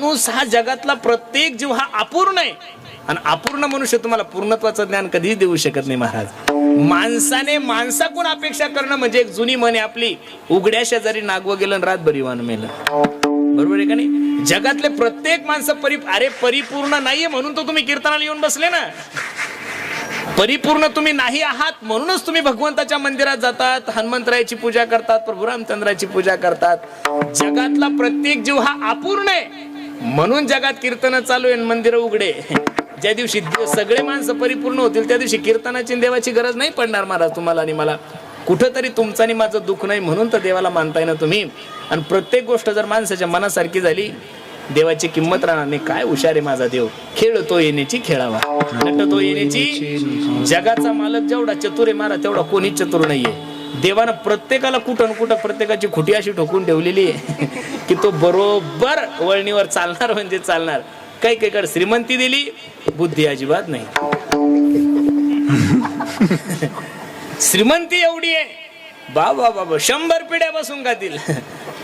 माणूस हा जगातला प्रत्येक जीव हा अपूर्ण आहे. आणि अपूर्ण मनुष्य तुम्हाला पूर्णत्वाचं ज्ञान कधीच देऊ शकत नाही महाराज. माणसाने माणसाकडून अपेक्षा करणं म्हणजे एक जुनी म्हणे आपली. उघड्या शेजारी नागवं गेलं रात रातभर मेलं. बरोबर आहे का नाही? जगातले प्रत्येक माणसं परि अरे परिपूर्ण नाहीये म्हणून तर तुम्ही कीर्तनाला येऊन बसले ना. परिपूर्ण तुम्ही नाही आहात म्हणूनच तुम्ही भगवंताच्या मंदिरात जातात हनुमंतरायाची पूजा करतात प्रभू रामचंद्राची पूजा करतात. जगातला प्रत्येक जीव हा अपूर्ण आहे. म्हणून जगात कीर्तन चालू आहे मंदिर उघडे. ज्या दिवशी सगळे माणसं परिपूर्ण होतील त्या दिवशी कीर्तनाची देवाची गरज नाही पडणार महाराज तुम्हाला आणि मला. कुठंतरी तुमचं आणि माझं दुःख नाही म्हणून तर देवाला मानताय ना तुम्ही. आणि प्रत्येक गोष्ट जर माणसाच्या मनासारखी झाली देवाची किंमत राहणार नाही. काय हुशार आहे माझा देव. खेळतो येण्याची खेळावा. नटतो येण्याची. जगाचा मालक जेवढा चतुर आहे मारा तेवढा कोणीच चतुर नाहीये. देवानं प्रत्येकाला कुठं कुठं प्रत्येकाची खुटी अशी ठोकून ठेवलेली आहे की तो बरोबर वळणीवर चालणार म्हणजे चालणार. काही काही श्रीमंती दिली बुद्धी अजिबात नाही. श्रीमंती एवढी आहे. बाबा बाबा शंभर पिढ्या बसून खातील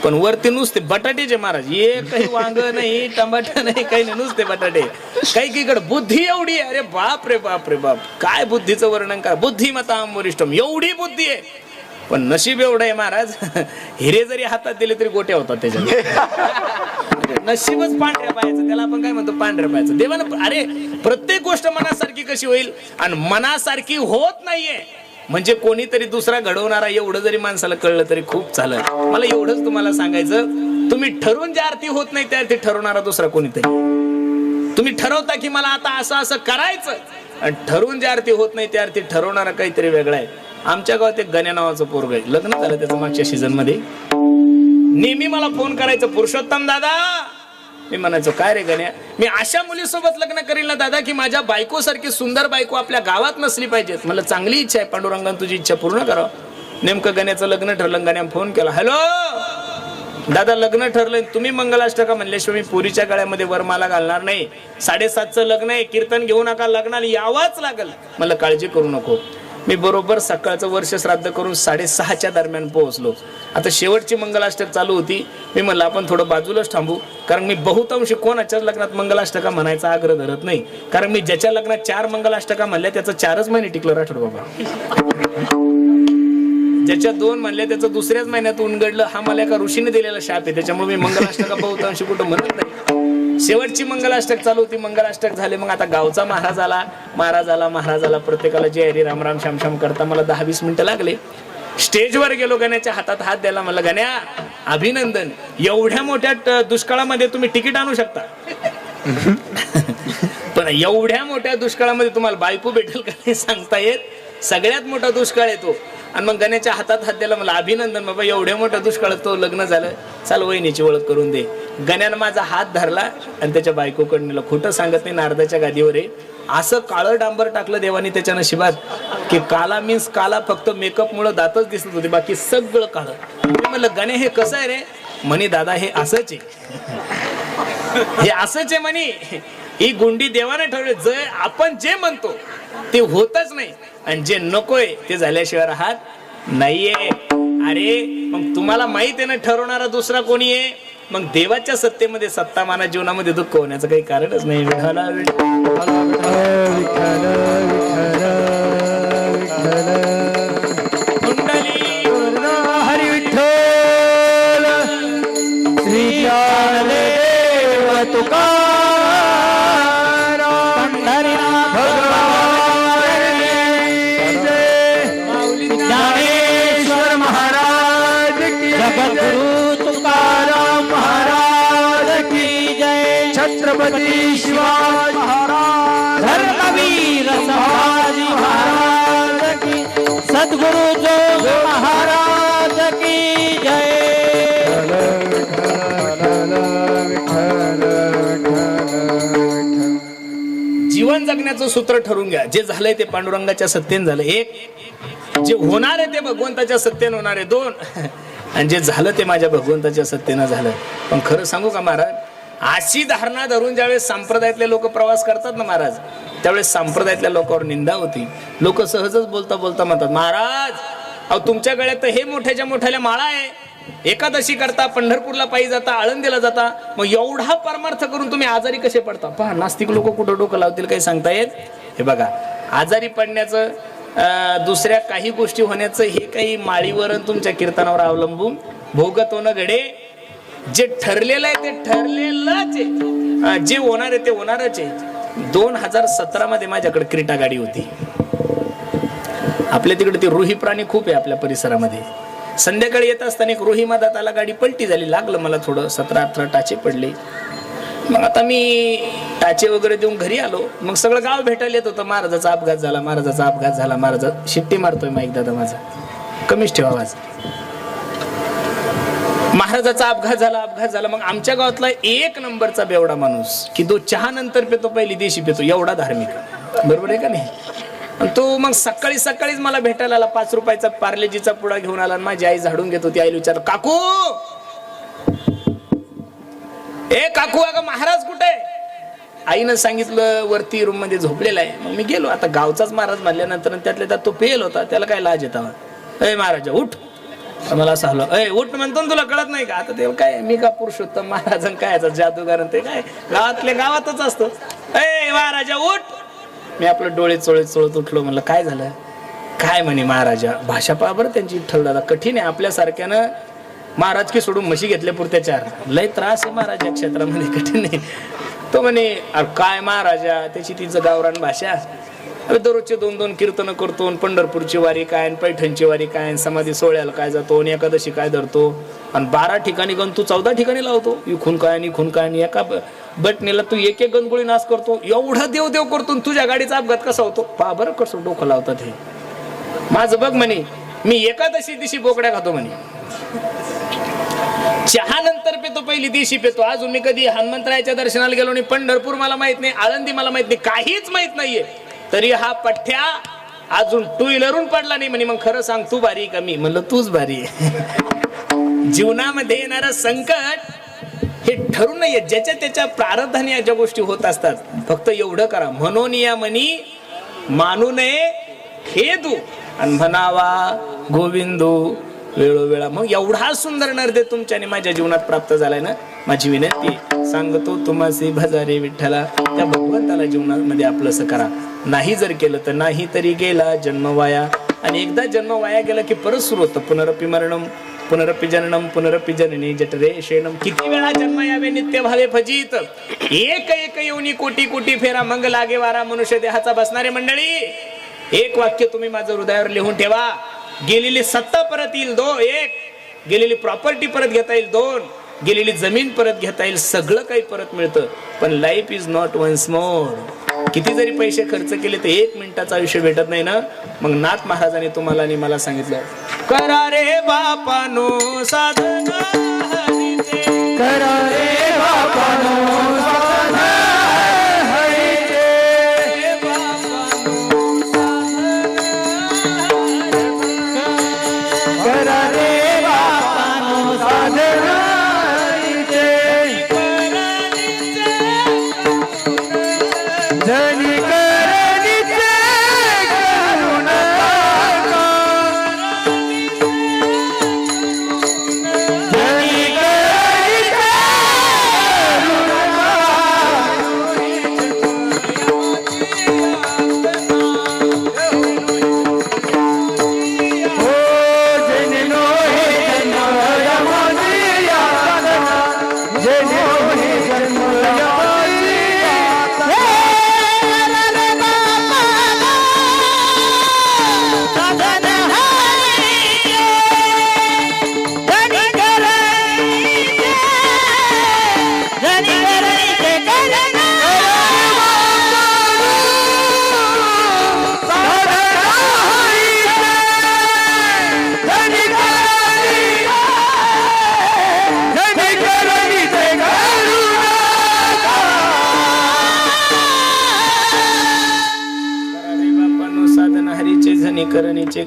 पण वरती नुसते बटाटेचे महाराज एकही वांग नाही टमाटर नाही काही नाही नुसते बटाटे. काही काही बुद्धी एवढी अरे बाप रे बाप रे बाप. काय बुद्धीचं वर्णन काय बुद्धिमता वरिष्ठम एवढी बुद्धी आहे. पण नशीब एवढं आहे महाराज. हिरे जरी हातात दिले तरी गोट्या होतात त्याच्यात. नशीबच पांढऱ्या पायाचं त्याला आपण काय म्हणतो पांढऱ्या पायाचं. देवानं अरे प्रत्येक गोष्ट मनासारखी कशी होईल? आणि मनासारखी होत नाहीये. म्हणजे कोणीतरी दुसरा घडवणारा एवढं जरी माणसाला कळलं तरी खूप चालत मला एवढंच तुम्हाला सांगायचं तुम्ही ठरवून ज्या अर्थी होत नाही त्या अर्थी ठरवणारा दुसरा कोणीतरी. तुम्ही ठरवता की मला आता असं असं करायचं. आणि ठरवून ज्या अर्थी होत नाही त्या अर्थी ठरवणारा काहीतरी वेगळा आहे. आमच्या गावात एक गण्या नावाचं पोरग आहे. लग्न झालं त्याचं मागच्या सीझनमध्ये. नेहमी मला फोन करायचं पुरुषोत्तम दादा. मी म्हणायचो काय रे गण्या? मी अशा मुलीसोबत लग्न करील ना दादा की माझ्या बायको सारखी सुंदर बायको आपल्या गावात नसली पाहिजेत. मला चांगली इच्छा आहे पांडुरंगान तुझी इच्छा पूर्ण करा नेमकं गण्याचं लग्न ठरलं गण्या फोन केला हॅलो दादा लग्न ठरलंय तुम्ही मंगलाष्टका म्हणल्याशिवाय मी पुरीच्या गळ्यामध्ये वरमाला घालणार नाही. साडेसातचं लग्न आहे कीर्तन घेऊ नका लग्नाला यावंच लागल. मला काळजी करू नको. मी बरोबर सकाळचं वर्ष श्राद्ध करून साडेसहाच्या दरम्यान पोहोचलो. आता शेवटची मंगलाष्टक चालू होती. मी म्हणलं आपण थोडं बाजूलाच थांबू. कारण मी बहुतांशी कोणाच्याच लग्नात मंगलाष्टका म्हणायचा आग्रह धरत नाही. कारण मी ज्याच्या लग्नात चार मंगलाष्टका म्हणल्या त्याचं चारच महिने टिकलं. राठोड बाबा. ज्याच्या दोन म्हणल्या त्याचं दुसऱ्याच महिन्यात उनगडलं. हा मला एका ऋषीने दिलेला शाप आहे. त्याच्यामुळे मी मंगलाष्टका बहुतांशी कुठं म्हणत नाही. शेवटची मंगलाष्टक चालू होती. मंगलाष्टक झाले. मग आता गावचा महाराज आला महाराज आला महाराज आला प्रत्येकाला जय हरी राम राम श्याम श्याम करता मला दहा वीस मिनिटं लागले. स्टेजवर गेलो गण्याच्या हातात हात द्यायला मला गण्या अभिनंदन. एवढ्या मोठ्या दुष्काळामध्ये तुम्ही तिकीट आणू शकता. पण एवढ्या मोठ्या दुष्काळामध्ये तुम्हाला बायको भेटेल का नाही सांगता येत. सगळ्यात मोठा दुष्काळ येतो आणि मग गण्याच्या हातात हात द्यायला मला अभिनंदन बाबा एवढ्या मोठ्या दुष्काळात तो लग्न झालं. चाल वहिनीची ओळख करून दे. गण्यानं माझा हात धरला आणि त्याच्या बायकोकडनं खोटं सांगत नाही नारदाच्या गादीवर आहे. असं काळं डांबर टाकलं देवानी त्याच्या नशिबात की काला मीन्स काला फक्त मेकअपमुळं दातच दिसत होते बाकी सगळं काळं. म्हणलं गणे हे कसं आहे रे? म्हणे दादा हे असंच आहे. हे असंच आहे म्हणे. ही गुंडी देवाने ठरवली जे आपण जे म्हणतो ते होतच नाही आणि जे नकोय ते झाल्याशिवाय राहत नाहीये अरे मग तुम्हाला माहीत आहे ना ठरवणारा दुसरा कोणी आहे मग देवाच्या सत्तेमध्ये सत्ता माना जीवनामध्ये दुःख होण्याचं काही कारणच नाही हरी विठ्ठल जीवन जगण्याचं सूत्र ठरवून घ्या. जे झालंय ते पांडुरंगाच्या सत्तेन झालं एक जे होणार आहे ते भगवंताच्या सत्तेनं होणार आहे. दोन आणि जे झालं ते माझ्या भगवंताच्या सत्तेनं झालं. पण खरं सांगू का महाराज? अशी धारणा धरून ज्यावेळेस संप्रदायातले लोक प्रवास करतात ना महाराज त्यावेळेस संप्रदायातल्या लोकांवर निंदा होती. लोक सहजच बोलता बोलता म्हणतात महाराज अहो तुमच्या गळ्यात तर हे मोठ्याच्या मोठ्याला माळा आहे. एकादशी करता पंढरपूरला पायी जाता आळंदीला जाता मग एवढा परमार्थ करून तुम्ही आजारी कसे पडता? पहा नास्तिक लोक कुठं डोकं लावतील काही सांगता येत हे बघा आजारी पडण्याचं दुसऱ्या काही गोष्टी होण्याचं हे काही माळीवरण तुमच्या कीर्तनावर अवलंबून भोगत होणं घडे. जे ठरलेलं आहे ते ठरलेलंच आहे. जे होणार आहे ते होणारच आहे. दोन हजार सतरा मध्ये माझ्याकडे क्रीटा गाडी होती. आपल्या तिकडे ते रुही प्राणी खूप आहे आपल्या परिसरामध्ये. संध्याकाळी येत असताना एक रोही मधात आला गाडी पलटी झाली. लागलं मला थोडं. सतरा अठरा टाचे पडले. मग आता मी टाचे वगैरे देऊन घरी आलो. मग सगळं गाव भेटायला येत होतं. महाराजाचा अपघात झाला महाराजाचा अपघात झाला महाराजा शिट्टी मारतोय माईक दादा माझा. कमीच ठेवा आवाज महाराजाचा अपघात झाला अपघात झाला. मग आमच्या गावातला एक नंबरचा बेवडा माणूस की तो चहा नंतर पेतो पहिली देशी पेतो. एवढा धार्मिक. बरोबर आहे का नाही? तो मग सकाळी सकाळीच मला भेटायला आला पाच रुपयाचा पार्लेजीचा पुडा घेऊन आला आणि माझी आई झाडून घेत होती. आईला विचारलं काकू! ए काकू अगं महाराज कुठे? आईनं सांगितलं वरती रूममध्ये झोपलेला आहे. मग मी गेलो आता गावचाच महाराज म्हणल्यानंतर त्यातल्या त्यात तो पेल होता त्याला काय लाज येता अय महाराजा उठ. मला असं हलो अय उठ म्हणतो तुला कळत नाही का? आता ते काय मी का पुरुषोत्तम महाराज काय जादूगार ते काय? गावातल्या गावातच असतो. ए महाराजा उठ. मी आपलं डोळे चोळत चोळत उठलो म्हणलं काय झालं? काय म्हणे महाराजा? भाषा पहा बरं त्यांची विठ्ठल कठीण आहे आपल्यासारख्यानं महाराज की सोडून म्हशी घेतल्या पुरत्या चार. लय त्रास आहे महाराजा क्षेत्रामध्ये कठीण आहे. तो म्हणे अरे काय महाराजा? त्याची तिचं गावरान भाषा. दररोजचे दोन दोन कीर्तन करतो पंढरपूरची वारी काय आणि पैठणची वारी काय आणि समाधी सोहळ्याला काय जातो आणि एकादशी काय धरतो. आणि बारा ठिकाणी गण तू चौदा ठिकाणी लावतो. इखून काय आणि इखून काय आणि एका बटणीला तू एक एक गणगोळी नाश करतो. एवढं देव देव करतो तुझ्या गाडीचा अपघात कसा होतो? पा बरं कसं डोकं लावतात हे. माझं बघ म्हणे मी एकादशी दिवशी बोकड्या खातो म्हणे. चहा नंतर पितो पहिली दिवशी पितो. अजून मी कधी हनुमंतरायाच्या दर्शनाला गेलो नाही पंढरपूर मला माहीत नाही आळंदी मला माहीत नाही काहीच माहीत नाहीये. तरी हा पठ्ठ्या अजून टू व्हीलरून पडला नाही. म्हणे मग खरं सांग तू भारी का? मी म्हणलं तूच भारी आहे. जीवनामध्ये येणार संकट हे ठरू नये. ज्याच्या त्याच्या प्रारब्धाने या ज्या गोष्टी होत असतात फक्त एवढं करा. म्हणून या मनी मानू नये खेदू. आणि म्हणावा गोविंदू वेळोवेळा. मग एवढा सुंदर नर्दे तुमच्याने माझ्या जीवनात प्राप्त झालाय ना माझी विनंती सांगतो तुम्हासी भजारे विठ्ठला. त्या भगवंताला जीवनामध्ये आपलंसं करा. नाही जर केलं तर नाही तरी गेला जन्म वाया. आणि एकदा जन्म वाया गेला की परत सुरू होतं. पुनरपी मरणम पुनरपी जननम पुनरपी जननी. जठरे शेणम. किती वेळा जन्म यावे नित्य भावे फजित. एक एक येऊनी कोटी कोटी फेरा मंग लागे वारा मनुष्य देहाचा बसणारे मंडळी. एक वाक्य तुम्ही माझं हृदयावर लिहून ठेवा. गेलेली सत्ता परत येईल दो एक गेलेली प्रॉपर्टी परत घेता येईल दोन. गेलेली जमीन परत घेता येईल सगळं काही परत मिळतं. पण life is not once more किती जरी पैसे खर्च केले तर एक मिनिटाचं आयुष्य भेटत नाही ना? मग नाथ महाराजांनी तुम्हाला आणि मला सांगितलं. करा रे बापानो साधना.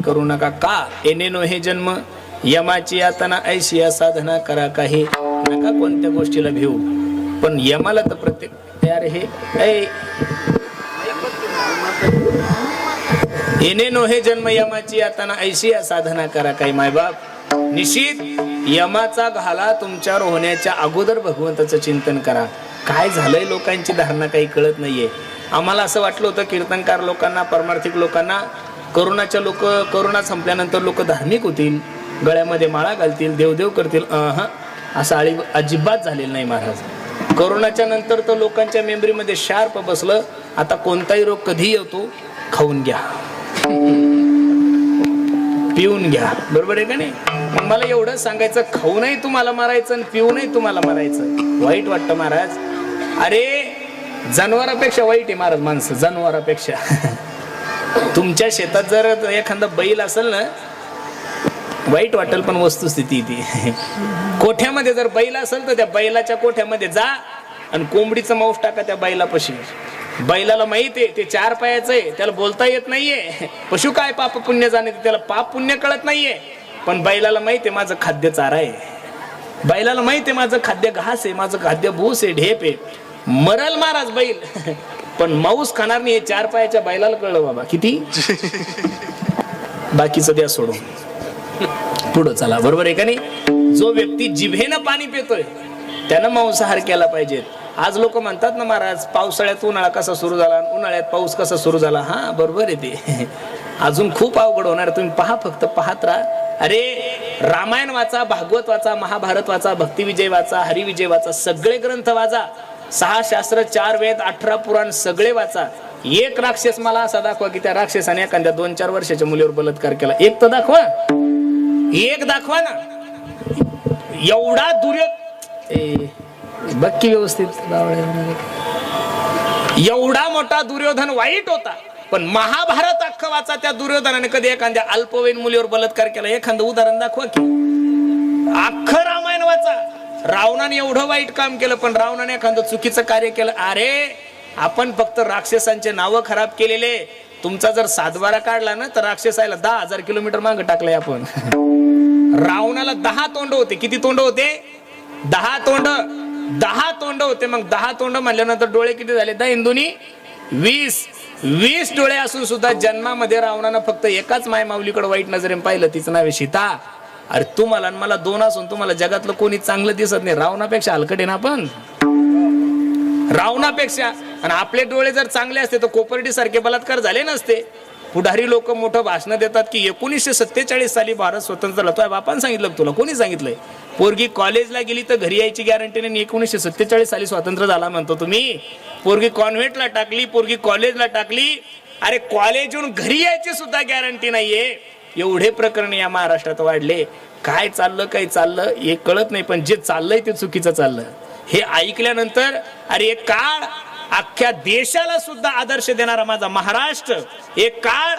करू नका. का? एनेनो हे जन्म? यमाची यातना ऐशी या साधना करा काही. नका कोणत्या गोष्टीला भिऊ. पण यमाला तर प्रत्येक तयार हे एनेनो हे जन्म? यमाची यातना ऐशी या साधना करा काही मायबाप निश्चित यमाचा घाला तुमच्यावर होण्याच्या अगोदर भगवंताचं चिंतन करा. काय झालंय लोकांची धारणा काही कळत नाहीये. आम्हाला असं वाटलं होतं कीर्तनकार लोकांना परमार्थिक लोकांना करोनाच्या लोक करोना संपल्यानंतर लोक धार्मिक होतील गळ्यामध्ये माळा घालतील देवदेव करतील अहं, असं आळी अजिबात झालेलं नाही महाराज. करोनाच्या नंतर तर लोकांच्या मेमरीमध्ये शार्प बसलं आता कोणताही रोग कधी येतो खाऊन घ्या. पिऊन घ्या. बरोबर आहे का नाही? मग मला एवढं सांगायचं खाऊनही तुम्हाला मारायचं आणि पिऊनही तुम्हाला मारायचं. वाईट वाटतं महाराज. अरे जनावरापेक्षा वाईट आहे महाराज माणसं जनावरापेक्षा. तुमच्या शेतात जर एखादा बैल असेल ना वाईट वाटेल पण वस्तुस्थिती ती. कोठ्यामध्ये जर बैल असेल तर त्या बैलाच्या कोठ्यामध्ये जा आणि कोंबडीचं मांस टाका त्या बैलापाशी. बैलाला माहीत आहे ते चार पायाचं आहे त्याला बोलता येत नाहीये. पशु काय पाप पुण्य जाणे त्याला पाप पुण्य कळत नाहीये. पण बैलाला माहीत आहे माझं खाद्य चारा आहे. बैलाला माहीत आहे माझं खाद्य घास आहे माझं खाद्य भूस आहे ढेप आहे. मरल महाराज बैल. पण माऊस खाणार नाही हे चार पायाच्या बैलाला कळलं बाबा. किती? बाकीचं द्या सोडून. पुढं चला. बरोबर आहे का नाही? जो व्यक्ती जिभेनं पाणी पितोय त्यानं मांसाहार केला पाहिजे. आज लोक म्हणतात ना महाराज पावसाळ्यात उन्हाळा कसा सुरू झाला उन्हाळ्यात पाऊस कसा सुरू झाला? हा बरोबर आहे ते. अजून खूप अवघड होणार. तुम्ही पहा फक्त पाहत राहा. अरे रामायण वाचा भागवत वाचा महाभारत वाचा भक्तिविजय वाचा हरिविजय वाचा सगळे ग्रंथ वाचा. सहा शास्त्र चार वेद अठरा पुराण सगळे वाचा. एक राक्षस मला असा दाखवा की त्या राक्षसाने एखाद्या दोन चार वर्षाच्या मुलीवर बलात्कार केला. एक तर दाखवा. एक दाखवा ना. एवढा दुर्यो ए, बघ की व्यवस्थित एवढा मोठा दुर्योधन वाईट होता. पण महाभारत अख्खं वाचा त्या दुर्योधनाने. कधी एखाद्या अल्पवयीन मुलीवर बलात्कार केला. एखादं उदाहरण दाखवा की. अख्खं रामायण वाचा. रावणाने एवढं वाईट काम केलं पण रावणाने एखादं चुकीचं कार्य केलं. अरे आपण फक्त राक्षसांचे नावं खराब केलेले. तुमचा जर सातबारा काढला ना तर राक्षसायला दहा हजार किलोमीटर मागे टाकलंय आपण. रावणाला दहा तोंड होते. किती तोंड होते? दहा तोंड. दहा तोंड होते. मग दहा तोंड म्हणल्यानंतर डोळे किती झाले? दहा हिंदुनी वीस. वीस डोळे असून सुद्धा जन्मामध्ये रावणानं फक्त एकाच मायमाऊलीकडे वाईट नजरेने पाहिलं. तिचं नाव आहे सीता. अरे तुम्हाला आणि मला दोन असून तुम्हाला जगातलं कोणी चांगलं दिसत नाही. रावणापेक्षा हलकटे ना आपण? रावणापेक्षा. आणि आपले डोळे जर चांगले असते तर कोपर्डी सारखे बलात्कार झाले नसते. पुढारी लोक मोठं भाषण देतात की एकोणीसशे सत्तेचाळीस साली भारत स्वतंत्र झाला. तुझ्या बापान सांगितलं तुला. कोणी सांगितलंय? पोरगी कॉलेजला गेली तर घरी यायची गॅरंटी नाही एकोणीसशे सत्तेचाळीस साली स्वातंत्र्य झाला म्हणतो तुम्ही. पोरगी कॉन्व्हेंटला टाकली पोरगी कॉलेजला टाकली. अरे कॉलेजहून घरी यायची सुद्धा गॅरंटी नाहीये. एवढे प्रकरण या महाराष्ट्रात वाढले. काय चाललं काय चाललं हे कळत नाही पण जे चाललंय ते चुकीचं चाललं. हे ऐकल्यानंतर अरे एक काळ अख्ख्या देशाला सुद्धा आदर्श देणारा माझा महाराष्ट्र. एक काळ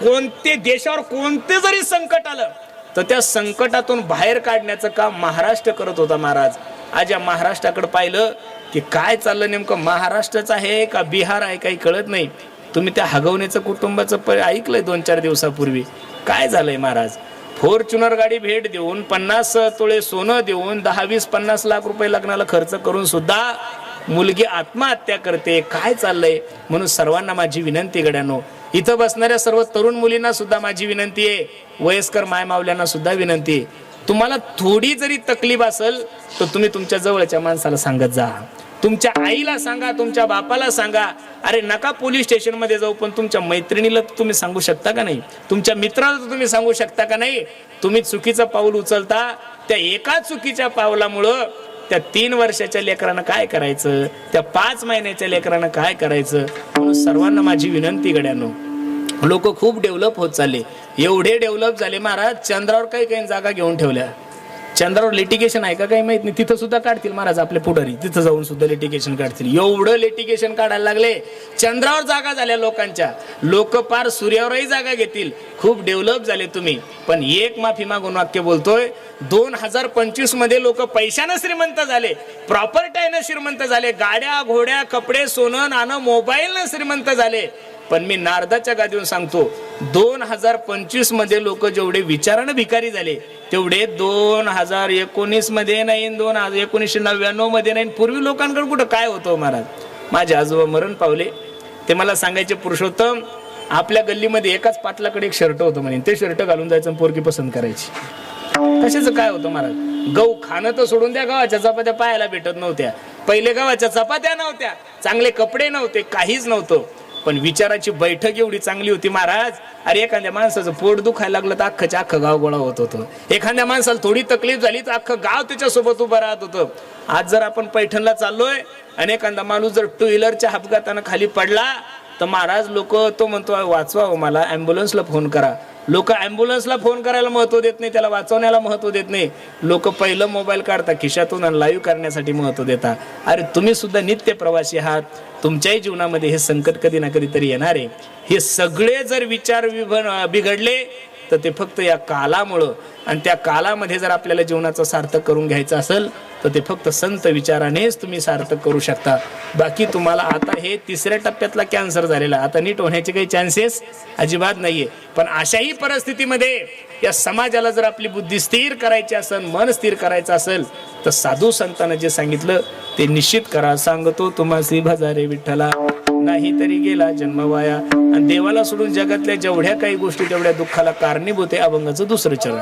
कोणते देशावर कोणते जरी संकट आलं तर त्या संकटातून बाहेर काढण्याचं काम महाराष्ट्र करत होता महाराज. आज या महाराष्ट्राकडे पाहिलं की काय चाललं नेमकं? महाराष्ट्रच आहे का बिहार आहे काही कळत नाही. तुम्ही त्या हगवण्याचं कुटुंबाचं प- ऐकलंय दोन चार दिवसापूर्वी. काय झालंय महाराज? फॉर्च्युनर गाडी भेट देऊन पन्नास तोळे सोनं देऊन दहा वीस पन्नास लाख रुपये लग्नाला खर्च करून सुद्धा मुलगी आत्महत्या करते. काय चाललंय? म्हणून सर्वांना माझी विनंती गड्यानो. इथं बसणाऱ्या सर्व तरुण मुलींना सुद्धा माझी विनंती आहे. वयस्कर मायमावल्यांना सुद्धा विनंती आहे. तुम्हाला थोडी जरी तकलीफ असेल तर तुम्ही तुमच्या जवळच्या माणसाला सांगत जा. तुमच्या आईला सांगा तुमच्या बापाला सांगा. अरे नका पोलीस स्टेशनमध्ये जाऊ पण तुमच्या मैत्रिणीला तुम्ही सांगू शकता का नाही? तुमच्या मित्राला तर तुम्ही सांगू शकता का नाही? तुम्ही चुकीचं पाऊल उचलता त्या एका चुकीच्या पावलामुळं त्या तीन वर्षाच्या लेकरानं काय करायचं? त्या पाच महिन्याच्या लेकरानं काय करायचं? म्हणून सर्वांना माझी विनंती गड्यानो. लोक खूप डेव्हलप होत चालले. एवढे डेव्हलप झाले महाराज चंद्रावर काही काही जागा घेऊन ठेवल्या. चंद्रावर लिटिगेशन आहे का काही माहीत नाही. तिथं सुद्धा काढतील महाराज आपले पुढारी. तिथं जाऊन सुद्धा लिटिगेशन काढतील. एवढं लिटिगेशन काढायला लागले. चंद्रावर जागा झाल्या लोकांच्या. लोक पार सूर्यावरही जागा घेतील. खूप डेव्हलप झाले तुम्ही. पण एक माफी मागून वाक्य बोलतोय दोन हजार पंचवीसमध्ये लोक पैशानं श्रीमंत झाले. प्रॉपर्टीनं श्रीमंत झाले. गाड्या घोड्या कपडे सोनं नाणं मोबाईलनं श्रीमंत झाले. पण मी नारदाच्या गादीवर सांगतो दोन हजार पंचवीसमध्ये लोक जेवढे विचारानं भिकारी झाले तेवढे दोन हजार एकोणीसमध्ये नाही दोन हजार एकोणीसशे नव्याण्णवमध्ये नाही. पूर्वी लोकांकडे कुठं काय होतं हो महाराज? माझे आजोबा मरण पावले. ते मला सांगायचे पुरुषोत्तम आपल्या गल्लीमध्ये एकाच पाटलाकडे एक शर्ट होतं म्हणे. ते शर्ट घालून जायचं पोरकी पसंत करायची. कशाचं काय होतं हो महाराज? गहू खाणं तर सोडून द्या गावाच्या चपात्या पाहायला भेटत नव्हत्या. पहिले गव्हाच्या चपात्या नव्हत्या. चांगले कपडे नव्हते काहीच नव्हतं. पण विचाराची बैठक एवढी चांगली होती महाराज. अरे एखाद्या माणसाचं पोट दुखायला लागलं तर अख्खच्या अख्खं गाव गोळा होत होतं. एखाद्या माणसाला थोडी तकलीफ झाली तर अख्खं गाव त्याच्यासोबत उभं राहत होतं. आज जर आपण पैठणला चाललोय आणि एखादा माणूस जर टू व्हीलरच्या अपघातानं खाली पडला तर महाराज लोक तो म्हणतो वाचवा हो मला ॲम्ब्युलन्सला फोन करा. लोक ॲम्ब्युलन्सला फोन करायला महत्त्व देत नाही त्याला वाचवण्याला महत्त्व देत नाही. लोक पहिलं मोबाईल काढता खिशातून आणि लाईव्ह करण्यासाठी महत्त्व देता अरे तुम्ही सुद्धा नित्य प्रवासी आहात. तुमच्याही जीवनामध्ये हे संकट कधी ना कधीतरी येणार आहे. हे सगळे जर विचार विभ- बिघडले तर ते फक्त या कालामुळं आणि त्या कालामध्ये जर आपल्याला जीवनाचं सार्थक करून घ्यायचं असेल तर ते फक्त संत विचारानेच तुम्ही सार्थक करू शकता. बाकी तुम्हाला आता हे तिसऱ्या टप्प्यातला कॅन्सर झालेला. आता नीट होण्याचे काही चान्सेस अजिबात नाहीये. पण अशाही परिस्थितीमध्ये या समाजाला जर आपली बुद्धी स्थिर करायची असेल मन स्थिर करायचं असेल तर साधू संतांना जे सांगितलं ते निश्चित करा. सांगतो श्री भजारे विठ्ठला. नाही तरी गेला जन्म वाया आणि देवाला सोडून जगातल्या जेवढ्या काही गोष्टी तेवढ्या दुःखाला कारणीभूत आहे अभंगाचं दुसरं चरण.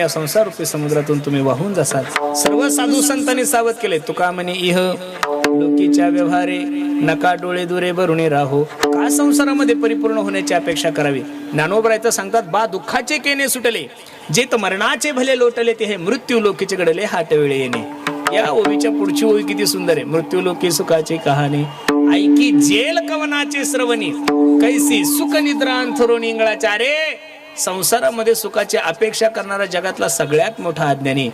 या संसार रूपी समुद्रातून तुम्ही वाहून जासाल. सर्व साधू संतांनी सावध केले. तुका म्हणे इह लोकीच्या व्यवहारे नका डोळे दुरे भरुणे राहो. का संसारामध्ये परिपूर्ण होण्याची अपेक्षा करावी. ज्ञानोबरायचं सांगतात बा दुःखाचे केने सुटले. जे तर मरणाचे भले लोटले ते हे मृत्यू लोकीचे घडले हाटवेळे येणे. या ओवीच्या पुढची ओवी किती सुंदर आहे. मृत्यू लोकी सुखाची कहाणी. ऐकी जेल कवनाचे श्रवणी. कैसी सुख निद्रा अंथरुण इंगळाच्या संसारामध्ये सुखाची अपेक्षा करणारा जगातला सगळ्यात मोठा अज्ञानी.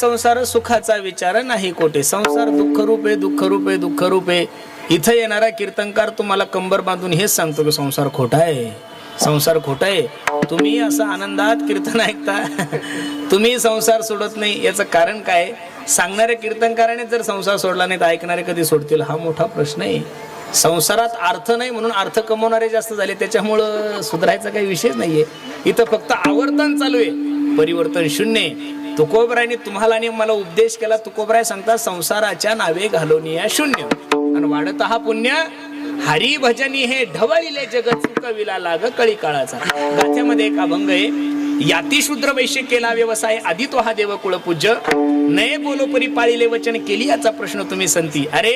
संसार सुखाचा विचार नाही कोठे. संसार दुःख रूपे दुःख रूपे दुःख रूपे इथं येणारा कीर्तनकार तुम्हाला कंबर बांधून हेच सांगतो की संसार खोटा आहे. संसार खोटा आहे. तुम्ही असं आनंदात कीर्तन ऐकता. तुम्ही संसार सोडत नाही. याचं कारण काय? सांगणाऱ्या कीर्तनकाराने जर संसार सोडला नाही तर ऐकणारे कधी सोडतील? हा मोठा प्रश्न आहे. संसारात अर्थ नाही म्हणून अर्थ कमवणारे जास्त झाले. त्याच्यामुळं सुधारायचा काही विषय नाहीये. इथं फक्त आवर्तन चालू आहे. परिवर्तन शून्य आहे. तुकोबरायने तुम्हाला आणि मला उपदेश केला. तुकोबराय सांगता संसाराच्या नावे घालवणी या शून्य. आणि वाढत हा पुण्य हरी भजनी हे ढवळिले जगत चुकविला लाग कळी काळाचा गाथ्यामध्ये एक अभंग आहे याती शूद्र वैश्य केला व्यवसाय आधी तो हा देव कुळ पूज्य. नये बोलो परी पाळीले वचन केली याचा प्रश्न तुम्ही संती. अरे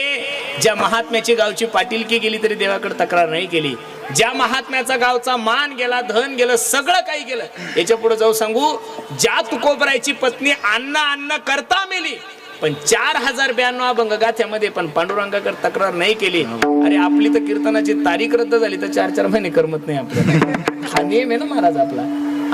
ज्या महात्म्याची गावची पाटीलकी गेली तरी देवाकडे तक्रार नाही केली. ज्या महात्म्याचा गावचा मान गेला धन गेलं सगळं काही गेलं याच्यापुढे जाऊ सांगू ज्या तुकोबरायची पत्नी अन्न अन्न करता मेली पण चार हजार ब्याण्णव अभंग गाथ्यामध्ये पण पांडुरंगाकडे तक्रार नाही केली. अरे आपली तर कीर्तनाची तारीख रद्द झाली तर चार चार महिने करमत नाही आपल्याला. हा नियम आहे ना महाराज आपला.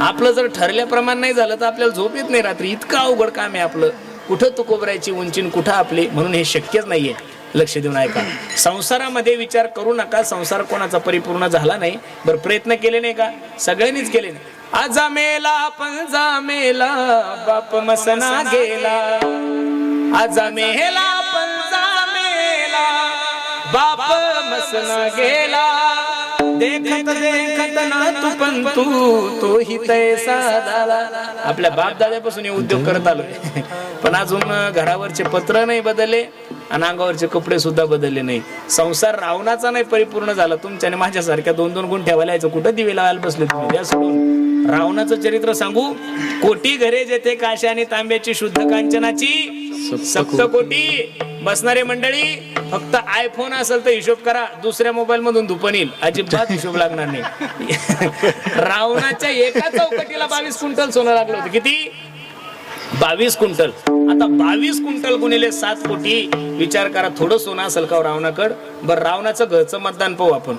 आपलं जर ठरल्याप्रमाणे नाही झालं तर आपल्याला झोप येत नाही रात्री. इतकं अवघड काम आहे आपलं. कुठं तुकोबरायची उंचीन कुठं आपली म्हणून हे शक्यच नाहीये. लक्ष देऊन ऐका. संसारामध्ये विचार करू नका. संसार कोणाचा परिपूर्ण झाला नाही. बरं प्रयत्न केले नाही का? सगळ्यांनीच केले नाही. आजा मेला पंजा मेला बाप मसना गेला. आजा मेला पंजा मेला बाप मसना गेला. देखत देखत ना तू पण तू तोही तैसा झाला आपल्या बाप दाद्यापासून हे उद्योग करत आलोय. पण अजून घरावरचे पत्र नाही बदलले. आणि अंगावरचे कपडे सुद्धा बदलले नाही संसार रावणाचा नाही परिपूर्ण झाला. तुमच्याने माझ्यासारख्या दोन दोन गुण ठेवायला यायचं कुठं दिवे लावायला बसले तुम्ही? द्या सोडून. रावणाचं चरित्र सांगू? कोटी घरे जेथे काशा आणि तांब्याची शुद्ध कांचनाची सप्त कोटी. बसणारे मंडळी फक्त आयफोन असेल तर हिशोब करा. दुसऱ्या मोबाईल मधून धुपण येईल. अजिबात हिशोब लागणार नाही. रावणाच्या एका चौकटीला बावीस क्विंटल सोनं लागलं होतं. किती? बावीस क्विंटल. आता बावीस क्विंटल गुणिले सात कोटी. विचार करा थोडं सोनं असेल का रावणाकड. बरं रावणाचं घरचं मतदान पाहू आपण.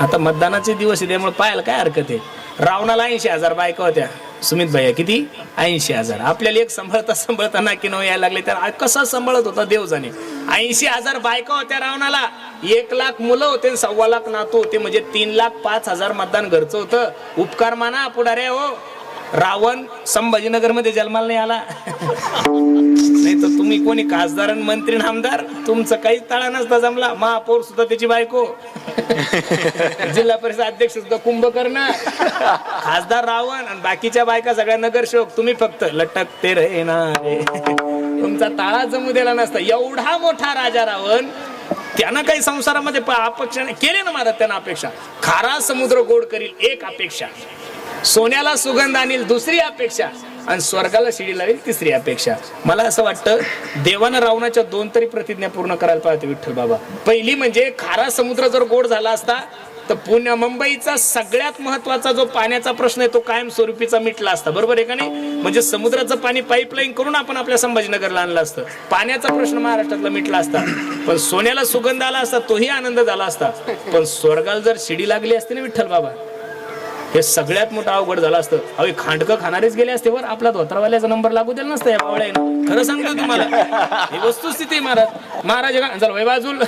आता मतदानाचे दिवस आहे त्यामुळे पाहायला काय हरकत आहे? रावणाला ऐंशी हजार बायका होत्या. सुमित भैया किती? ऐंशी हजार. आपल्याला एक सांभाळता सांभाळता ना की यायला लागले. तर कसा सांभाळत होता देव जाणे ऐंशी हजार बायका होत्या रावणाला. एक लाख मुलं होते आणि सव्वा लाख नातू होते. म्हणजे तीन लाख पाच हजार मतदान घरचं होतं. उपकार माना पुढारे हो. रावण संभाजीनगरमध्ये जन्माला नाही आला. नाही तर तुम्ही कोणी खासदार आणि मंत्री आमदार तुमचं काहीच ताळा नसता जमला. महापौर सुद्धा त्याची बायको. जिल्हा परिषद अध्यक्ष सुद्धा कुंभकर्ण. खासदार रावण आणि बाकीच्या बायका सगळ्या नगरसेवक. तुम्ही फक्त लटकते रे ना रे. तुमचा ताळा जमू दिला नसता. एवढा मोठा राजा रावण त्यानं काही संसारामध्ये अपेक्षा नाही केले ना महाराज त्यांना अपेक्षा. खारा समुद्र गोड करील एक अपेक्षा. सोन्याला सुगंध आणील दुसरी अपेक्षा आणि स्वर्गाला शिडी लावेल तिसरी अपेक्षा. मला असं वाटतं देवानं रावणाच्या दोन तरी प्रतिज्ञा पूर्ण करायला पाहिजे विठ्ठल बाबा. पहिली म्हणजे खारा समुद्र जर गोड झाला असता तर पुण्या मुंबईचा सगळ्यात महत्त्वाचा जो पाण्याचा प्रश्न आहे तो कायम स्वरूपीचा मिटला असता. बरोबर आहे का नाही? म्हणजे समुद्राचं पाणी पाईपलाईन करून आपण आपल्या संभाजीनगरला आणलं असतं. पाण्याचा प्रश्न महाराष्ट्रातला मिटला असता. पण सोन्याला सुगंध आला असता तोही आनंद झाला असता. पण स्वर्गाला जर शिडी लागली असती ना विठ्ठल बाबा हे सगळ्यात मोठं अवघड झालं असतं. अवे खांडकं खाणारेच गेले असते वर आपला धोत्रावाल्याचा नंबर लागू दिला नसता या बावळ्यानं खरं सांगतो तुम्हाला. ही वस्तुस्थिती महाराज. महाराज का- चल वय बाजूल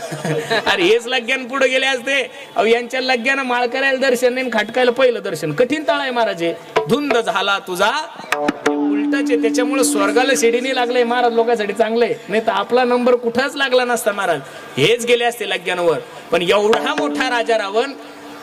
अरे हेच लग्यान पुढे गेले असते. अव यांच्या लग्यानं माळ करायला दर्शन नाही खाटकायला पहिलं दर्शन. कठीण तळ आहे महाराज हे. धुंद झाला तुझा. उलटाच आहे. त्याच्यामुळे स्वर्गाला शिडीने लागलंय. महाराज लोकांसाठी चांगलंय. नाही तर आपला नंबर कुठंच लागला नसता महाराज. हेच गेले असते लग्यानवर पण एवढा मोठा राजा रावण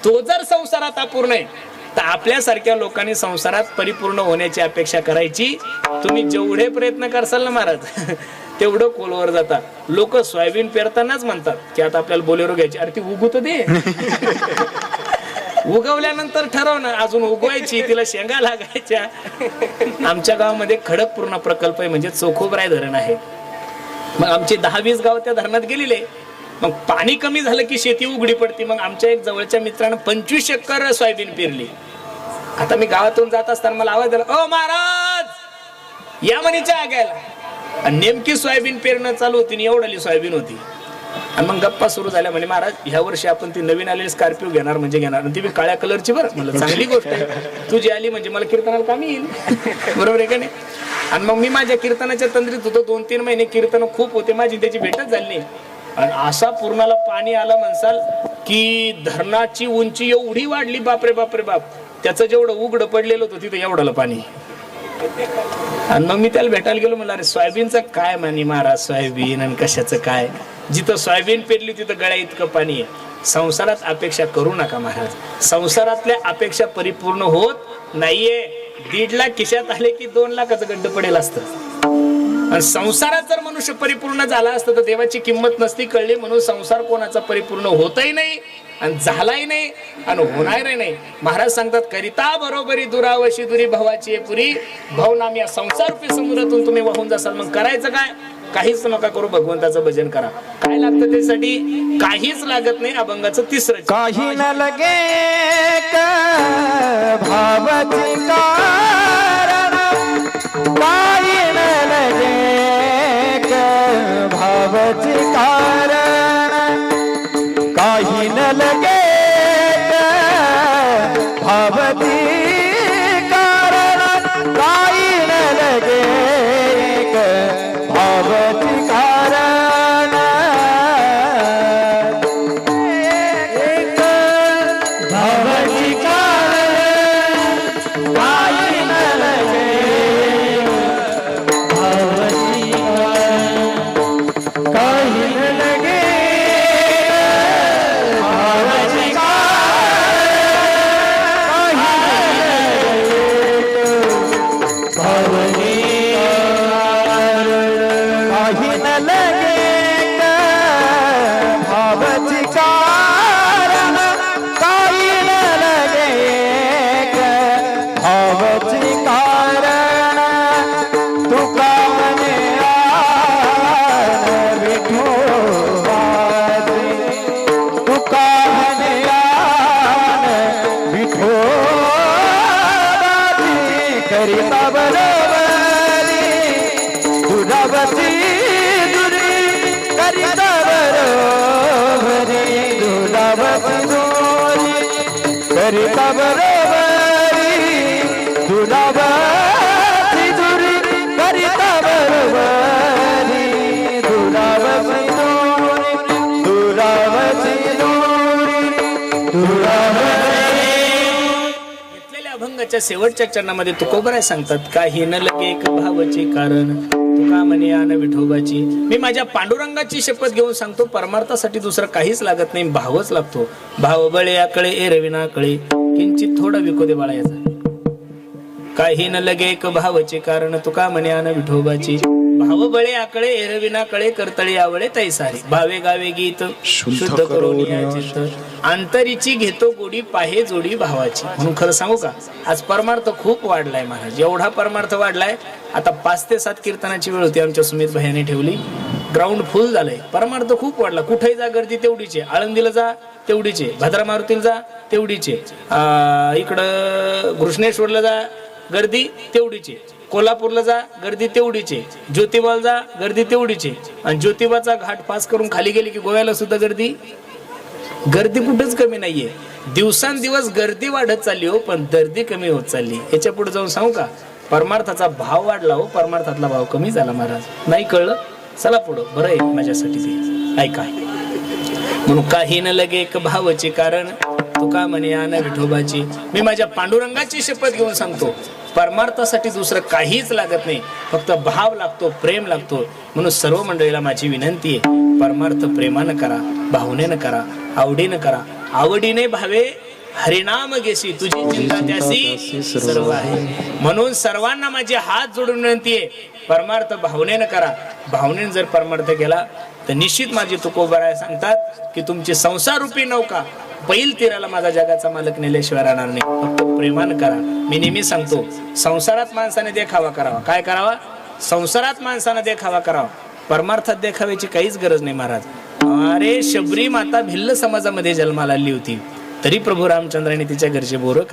तो जर संसारात अपूर्ण आहे तर आपल्यासारख्या लोकांनी संसारात परिपूर्ण होण्याची अपेक्षा करायची. तुम्ही जेवढे प्रयत्न करसाल ना महाराज तेवढं खोलवर जाता. लोक सोयाबीन पेरतानाच म्हणतात की आता आपल्याला बोलेरो घ्यायची. अरे ती उगू तर दे. उगवल्यानंतर ठरव ना अजून उगवायची तिला शेंगा लागायच्या. आमच्या गावामध्ये खडकपूर्ण प्रकल्प आहे म्हणजे चोखोबराय धरण आहे. मग आमचे दहा वीस गाव त्या धरणात गेलेले मग पाणी कमी झालं की शेती उघडी पडते. मग आमच्या एक जवळच्या मित्रानं पंचवीस एकर सोयाबीन पेरली. आता मी गावातून जात असताना मला आवाज दिला ओ महाराज या म्हणीच्या आग्याला आणि नेमकी सोयाबीन पेरणं चालू होती आणि एवढाली सोयाबीन होती. आणि मग गप्पा सुरू झाल्या म्हणे महाराज ह्या वर्षी आपण ती नवीन आलेली स्कॉर्पिओ घेणार म्हणजे घेणार. आणि ती मी काळ्या कलरची बरं. म्हणलं चांगली गोष्ट आहे. तुझी आली म्हणजे मला कीर्तनाला कामी येईल. बरोबर आहे का नाही? आणि मग मी माझ्या कीर्तनाच्या तंद्रीत होतो. दोन तीन महिने कीर्तन खूप होते. माझी त्याची भेटच झाली नाही. आणि असा पूर्णाला पाणी आलं म्हणसाल की धरणाची उंची एवढी वाढली बापरे बापरे बाप. त्याचं जेवढं उघड पडलेलं होतं तिथं एवढं पाणी. आणि मग मी त्याला भेटायला गेलो म्हणलं अरे सोयाबीनचं काय मानी महाराज सोयाबीन आणि कशाचं काय? जिथं सोयाबीन पेरली तिथं गळ्या इतकं पाणी आहे. संसारात अपेक्षा करू नका महाराज. संसारातल्या अपेक्षा परिपूर्ण होत नाहीये. दीड लाख खिशात आले की दोन लाखाचं गड्ड पडेल असतं. आणि संसारात जर मनुष्य परिपूर्ण झाला असतं तर देवाची किंमत नसती कळली म्हणून संसार कोणाचा परिपूर्ण होतही नाही आणि झालाही नाही आणि होणारही नाही. महाराज सांगतात करिता बरोबरी दुरावशी दुरी भावाची आहे पुरी. भाऊ नाम या संसार समुद्रातून तुम्ही वाहून जासाल. मग करायचं काय? काहीच नका करू भगवंताचं भजन करा. काय लागतं त्यासाठी? काहीच लागत नाही अभंगाचं तिसरं काही न लगे क भावची कारण भावची शेवटच्या चरणामध्ये तुकोबराय सांगतात काही न लगे एक भावाचे कारण तुका म्हणे आन विठोबाची. मी माझ्या पांडुरंगाची शपथ घेऊन सांगतो परमार्थासाठी दुसरं काहीच लागत नाही भावच लागतो. भाव बळे आकळे ए रविना कळे किंचित थोडा विको दे बाळा याचा. काही न लगे एक भावचे कारण तुका म्हणे आन विठोबाची. भाव बळे आकळे एरविना कळे करतळी आवळे तैसारी. भावे गावे गीत शुद्ध करून अंतरीची घेतो गोडी पाहे जोडी भावाची. म्हणून खरं सांगू का आज परमार्थ खूप वाढलाय महाराज. एवढा परमार्थ वाढलाय आता पाच ते सात कीर्तनाची वेळ होती आमच्या सुमित भैयाने ठेवली. ग्राउंड फुल झालंय. परमार्थ खूप वाढला. कुठेही जा गर्दी तेवढीचे आळंदीला जा तेवढीचे भद्रा मारुतीला जा तेवढीचे इकडं घृष्णेश्वरला जा गर्दी तेवढीची कोल्हापूरला जा गर्दी तेवढीची ज्योतिबाला जा गर्दी तेवढीची आणि ज्योतिबाचा घाट पास करून खाली गेली की गोव्याला सुद्धा गर्दी? गर्दी कुठंच कमी नाहीये. दिवसांदिवस गर्दी वाढत चालली हो पण दर्दी कमी होत चालली. याच्यापुढे जाऊन सांगू का? परमार्थाचा भाव वाढला हो परमार्थातला भाव कमी झाला महाराज. नाही कळलं? चला पुढं. बरं आहे माझ्यासाठी ते. ऐका. म्हणून काही न लगे एक भावाचे कारण. तुका म्हणे आन विठोबाची मी माझ्या पांडुरंगाची शपथ घेऊन सांगतो. परमार्थासाठी दुसरं काहीच लागत नाही. फक्त भाव लागतो प्रेम लागतो. म्हणून सर्व मंडळीला माझी विनंती आहे परमार्थ प्रेमानं करा भावनेनं करा आवडीनं करा. आवडीने भावे हरिनाम घेशी. तुझी चिंता त्यासी सर्व आहे. म्हणून सर्वांना माझे हात जोडून विनंती आहे परमार्थ भावनेनं करा. भावनेनं जर परमार्थ केला तर निश्चित माझी तुकोबराय सांगतात की तुमची संसार रूपी नौका बैल तीराला माझा जगाचा मालक नेल्याशिवाय राहणार नाही फक्त प्रेमान करा. मी नेहमी सांगतो संसारात माणसाने देखावा करावा. काय करावा? संसारात माणसानं देखावा करावा. परमार्थात देखाव्याची काहीच गरज नाही महाराज. अरे शबरी माता भिल्ल समाजामध्ये जन्माला आली होती. तरी प्रभू रामचंद्राने तिच्या घरचे बोरं